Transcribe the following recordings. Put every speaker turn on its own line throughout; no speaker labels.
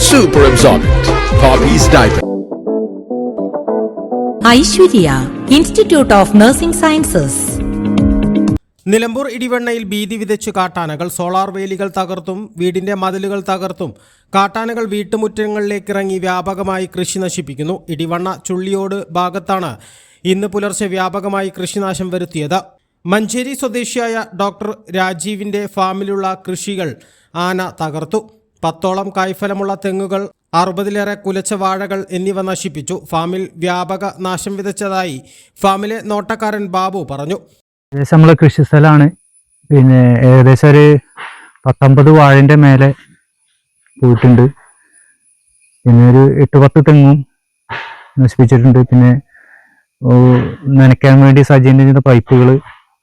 Super absorbent. Hobbies diaper.
Aishwarya institute of nursing sciences
Nilambur ഇടിവണ്ണയിൽ ഭീതി വിതച്ച് കാട്ടാനകൾ solar വേലികൾ തകർത്തും വീടിന്റെ മതിലുകൾ തകർത്തും കാട്ടാനകൾ വീട്ടുമുറ്റങ്ങളിലേക്കിറങ്ങി വ്യാപകമായി കൃഷി നശിപ്പിക്കുന്നു ഇടിവണ്ണ ചുള്ളിയോട് ഭാഗത്താണ് ഇന്ന് പുലർച്ചെ വ്യാപകമായി കൃഷിനാശം വരുത്തിയത് മഞ്ചേരി സ്വദേശിയായ ഡോക്ടർ രാജീവിന്റെ ഫാമിലുള്ള കൃഷികൾ ആന തകർത്തു പത്തോളം കായ്ഫലമുള്ള തെങ്ങുകൾ അറുപതിലേറെ കുലച്ച വാഴകൾ എന്നിവ നശിപ്പിച്ചു. ഫാമിൽ വ്യാപക നാശം വിതച്ചതായി ഫാമിലെ നോട്ടക്കാരൻ ബാബു പറഞ്ഞു.
ഏകദേശം നമ്മളെ കൃഷിസ്ഥലമാണ് പിന്നെ ഏകദേശം ഒരു പത്തൊമ്പത് വാഴന്റെ മേലെ പോയിട്ടുണ്ട് പിന്നെ ഒരു എട്ട് പത്ത് തെങ്ങും നശിപ്പിച്ചിട്ടുണ്ട്. പിന്നെ നനയ്ക്കാൻ വേണ്ടി സജ്ജീകരണം ചെയ്ത പൈപ്പുകൾ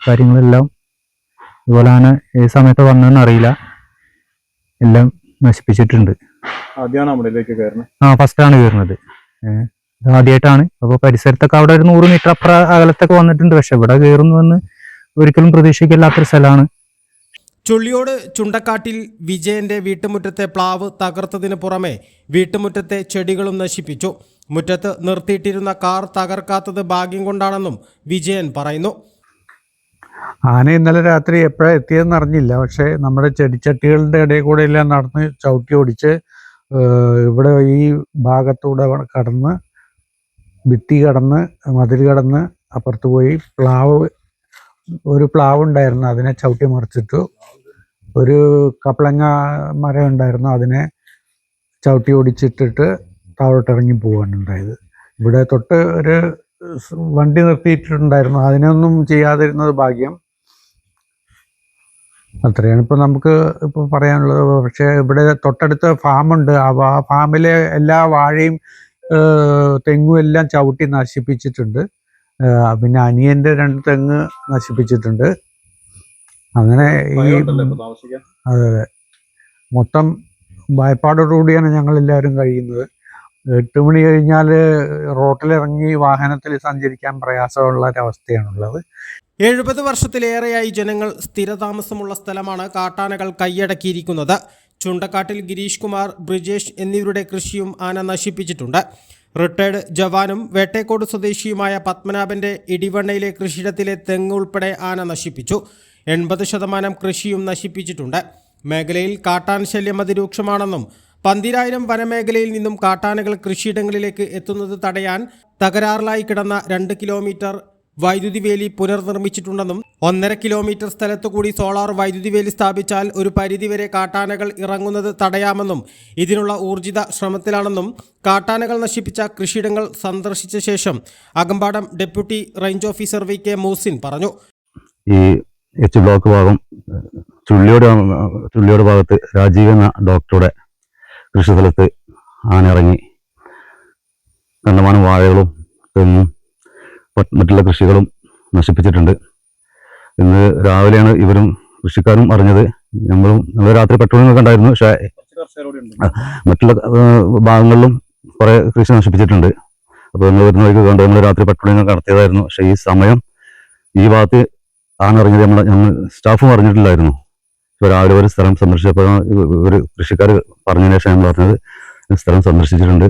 കാര്യങ്ങളെല്ലാം അതുപോലെ തന്നെ ഏത് സമയത്ത് വന്നതെന്ന് അറിയില്ല. എല്ലാം നശിപ്പിച്ചിട്ടുണ്ട്.
കയറുന്നത്?
ആ ഫസ്റ്റാണ് കയറുന്നത്. ഏഹ് ഇത് ആദ്യമായിട്ടാണ് അപ്പോൾ പരിസരത്തൊക്കെ അവിടെ ഒരു നൂറ് മീറ്റർ അപ്പുറ അകലത്തൊക്കെ വന്നിട്ടുണ്ട്. പക്ഷെ ഇവിടെ കയറുന്നുവെന്ന് ഒരിക്കലും പ്രതീക്ഷിക്കില്ലാത്തൊരു സ്ഥലമാണ്.
ചുള്ളിയോട് ചുണ്ടക്കാട്ടിൽ വിജയന്റെ വീട്ടുമുറ്റത്തെ പ്ലാവ് തകർത്തതിന് പുറമെ വീട്ടുമുറ്റത്തെ ചെടികളും നശിപ്പിച്ചു. മുറ്റത്ത് നിർത്തിയിട്ടിരുന്ന കാർ തകർക്കാത്തത് ഭാഗ്യം കൊണ്ടാണെന്നും വിജയൻ പറയുന്നു.
ആന ഇന്നലെ രാത്രി എപ്പോഴാണ് എത്തിയതെന്ന് അറിഞ്ഞില്ല. പക്ഷേ നമ്മുടെ ചെടിച്ചട്ടികളുടെ ഇടയിൽ കൂടെ എല്ലാം നടന്ന് ചവിട്ടി ഓടിച്ച് ഇവിടെ ഈ ഭാഗത്തൂടെ കടന്ന് ഭിത്തി കടന്ന് മതിൽ കടന്ന് അപ്പുറത്ത് പോയി. പ്ലാവ് ഒരു പ്ലാവ് ഉണ്ടായിരുന്നു. അതിനെ ചവിട്ടി മറിച്ചിട്ടു. ഒരു കപ്പളങ്ങ മരം ഉണ്ടായിരുന്നു. അതിനെ ചവിട്ടി ഓടിച്ചിട്ടിട്ട് താഴോട്ടിറങ്ങി പോവാണ് ഉണ്ടായത്. ഇവിടെ തൊട്ട് ഒരു വണ്ടി നിർത്തിയിട്ടുണ്ടായിരുന്നു. അതിനൊന്നും ചെയ്യാതിരുന്നത് ഭാഗ്യം. അത്രയാണ്. ഇപ്പോൾ നമുക്ക് ഇപ്പോൾ പറയാനുള്ളത് പക്ഷേ ഇവിടെ തൊട്ടടുത്ത ഫാമുണ്ട്. ആ ഫാമിലെ എല്ലാ വാഴയും തെങ്ങും എല്ലാം ചവിട്ടി നശിപ്പിച്ചിട്ടുണ്ട്. പിന്നെ അനിയന്റെ രണ്ട് തെങ്ങ് നശിപ്പിച്ചിട്ടുണ്ട്. അങ്ങനെ ഈ അതെ അതെ. മൊത്തം ഭയപ്പാടോടുകൂടിയാണ് ഞങ്ങൾ എല്ലാവരും കഴിയുന്നത്. എട്ട് മണി കഴിഞ്ഞാൽ റോട്ടിലിറങ്ങി വാഹനത്തിൽ സഞ്ചരിക്കാൻ പ്രയാസമുള്ള ഒരവസ്ഥയാണുള്ളത്.
എഴുപത് വർഷത്തിലേറെയായി ജനങ്ങൾ സ്ഥിരതാമസമുള്ള സ്ഥലമാണ് കാട്ടാനകൾ കൈയടക്കിയിരിക്കുന്നത്. ചുണ്ടക്കാട്ടിൽ ഗിരീഷ് കുമാർ ബ്രിജേഷ് എന്നിവരുടെ കൃഷിയും ആന നശിപ്പിച്ചിട്ടുണ്ട്. റിട്ടയർഡ് ജവാനും വേട്ടേക്കോട് സ്വദേശിയുമായ പത്മനാഭന്റെ ഇടിവണ്ണയിലെ കൃഷിയിടത്തിലെ തെങ്ങ് ഉൾപ്പെടെ ആന നശിപ്പിച്ചു. എൺപത് ശതമാനം കൃഷിയും നശിപ്പിച്ചിട്ടുണ്ട്. മേഖലയിൽ കാട്ടാൻ ശല്യം അതിരൂക്ഷമാണെന്നും പന്തിരായിരം വനമേഖലയിൽ നിന്നും കാട്ടാനകൾ കൃഷിയിടങ്ങളിലേക്ക് എത്തുന്നത് തടയാൻ തകരാറിലായി കിടന്ന രണ്ട് കിലോമീറ്റർ വൈദ്യുതി വേലി പുനർനിർമ്മിച്ചിട്ടുണ്ടെന്നും ഒന്നര കിലോമീറ്റർ സ്ഥലത്തു കൂടി സോളാർ വൈദ്യുതി വേലി സ്ഥാപിച്ചാൽ ഒരു പരിധിവരെ കാട്ടാനകൾ ഇറങ്ങുന്നത് തടയാമെന്നും ഇതിനുള്ള ഊർജിത ശ്രമത്തിലാണെന്നും കാട്ടാനകൾ നശിപ്പിച്ച കൃഷിയിടങ്ങൾ സന്ദർശിച്ച ശേഷം Akampadam deputy range officer V K Moosin പറഞ്ഞു.
ഈ എച്ച് ബ്ലോക്ക് ഭാഗം ചുള്ളിയുടെ ചുള്ളിയോട് ഭാഗത്ത് രാജീവ് എന്ന ഡോക്ടറുടെ കൃഷി സ്ഥലത്ത് ആന ഇറങ്ങി കണ്ടമാനം വാഴകളും തെങ്ങും മറ്റ് മറ്റുള്ള കൃഷികളും നശിപ്പിച്ചിട്ടുണ്ട്. ഇന്ന് രാവിലെയാണ് ഇവരും കൃഷിക്കാരും അറിഞ്ഞത്. നമ്മളും നമ്മൾ രാത്രി പെട്രോളിംഗ് ഉണ്ടായിരുന്നു പക്ഷേ മറ്റുള്ള ഭാഗങ്ങളിലും കുറെ കൃഷി നശിപ്പിച്ചിട്ടുണ്ട്. അപ്പോൾ നിങ്ങൾ വരുന്ന വഴിക്ക് കണ്ട്. നമ്മൾ രാത്രി പെട്രോളിംഗ് നടത്തിയതായിരുന്നു. പക്ഷേ ഈ സമയം ഈ ഭാഗത്ത് ആന ഇറങ്ങിയത് നമ്മൾ ഞങ്ങൾ സ്റ്റാഫും അറിഞ്ഞിട്ടില്ലായിരുന്നു. രാവിലെ ഒരു സ്ഥലം സന്ദർശിച്ചപ്പോൾ ഒരു കൃഷിക്കാർ പറഞ്ഞതിന് ശേഷം ഞങ്ങൾ പറഞ്ഞത് സ്ഥലം സന്ദർശിച്ചിട്ടുണ്ട്.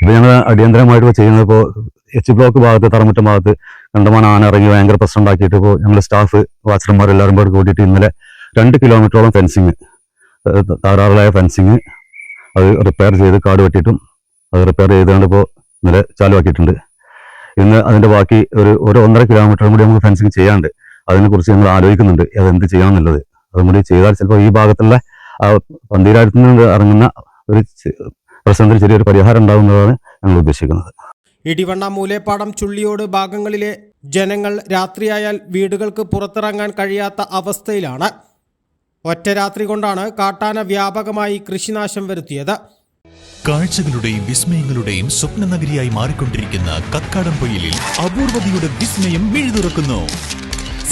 ഇപ്പൊ ഞങ്ങൾ അടിയന്തരമായിട്ട് ചെയ്യുന്നത് ഇപ്പോൾ എച്ച് ബ്ലോക്ക് ഭാഗത്ത് തറമുറ്റം ഭാഗത്ത് കണ്ടമാനം ആന ഇറങ്ങി ഭയങ്കര പ്രശ്നം ഉണ്ടാക്കിയിട്ട് ഇപ്പോൾ ഞങ്ങൾ സ്റ്റാഫ് വാച്ചർമാർ എല്ലാവരും കൂടെ കൂട്ടിയിട്ട് ഇന്നലെ രണ്ട് കിലോമീറ്ററോളം ഫെൻസിങ് താറാറിലായ ഫെൻസിങ് അത് റിപ്പയർ ചെയ്ത് കാട് വെട്ടിയിട്ടും അത് റിപ്പയർ ചെയ്തുകൊണ്ട് ഇപ്പോൾ ഇന്നലെ ചാലുവാക്കിയിട്ടുണ്ട്. ഇന്ന് അതിന്റെ ബാക്കി ഒരു ഒരു ഒന്നര കിലോമീറ്ററും കൂടി നമുക്ക് ഫെൻസിങ് ചെയ്യാണ്ട് അതിനെക്കുറിച്ച് ഞങ്ങൾ ആലോചിക്കുന്നുണ്ട്. അത് എന്ത് ചെയ്യാമെന്നുള്ളത്. അതും കൂടി ചെയ്താൽ ചിലപ്പോൾ ഈ ഭാഗത്തുള്ള ആ പന്തീരായിരത്തിൽ നിന്ന് ഇറങ്ങുന്ന ഒരു പ്രശ്നത്തിൽ ചെറിയൊരു പരിഹാരം ഉണ്ടാകുന്നതാണ് ഞങ്ങൾ ഉദ്ദേശിക്കുന്നത്.
ഇടിവണ്ണ മൂലേപ്പാടം ചുള്ളിയോട് ഭാഗങ്ങളിലെ ജനങ്ങൾ രാത്രിയായാൽ വീടുകൾക്ക് പുറത്തിറങ്ങാൻ കഴിയാത്ത അവസ്ഥയിലാണ്. ഒറ്റ രാത്രി കൊണ്ടാണ് കാട്ടാന വ്യാപകമായി കൃഷിനാശം വരുത്തിയത്.
കാഴ്ചകളുടെയും വിസ്മയങ്ങളുടെയും സ്വപ്ന നഗരിയായി മാറിക്കൊണ്ടിരിക്കുന്ന കക്കാടംപൊയിലിൽ അപൂർവതയുടെ വിസ്മയം മിഴുതുറക്കുന്നു.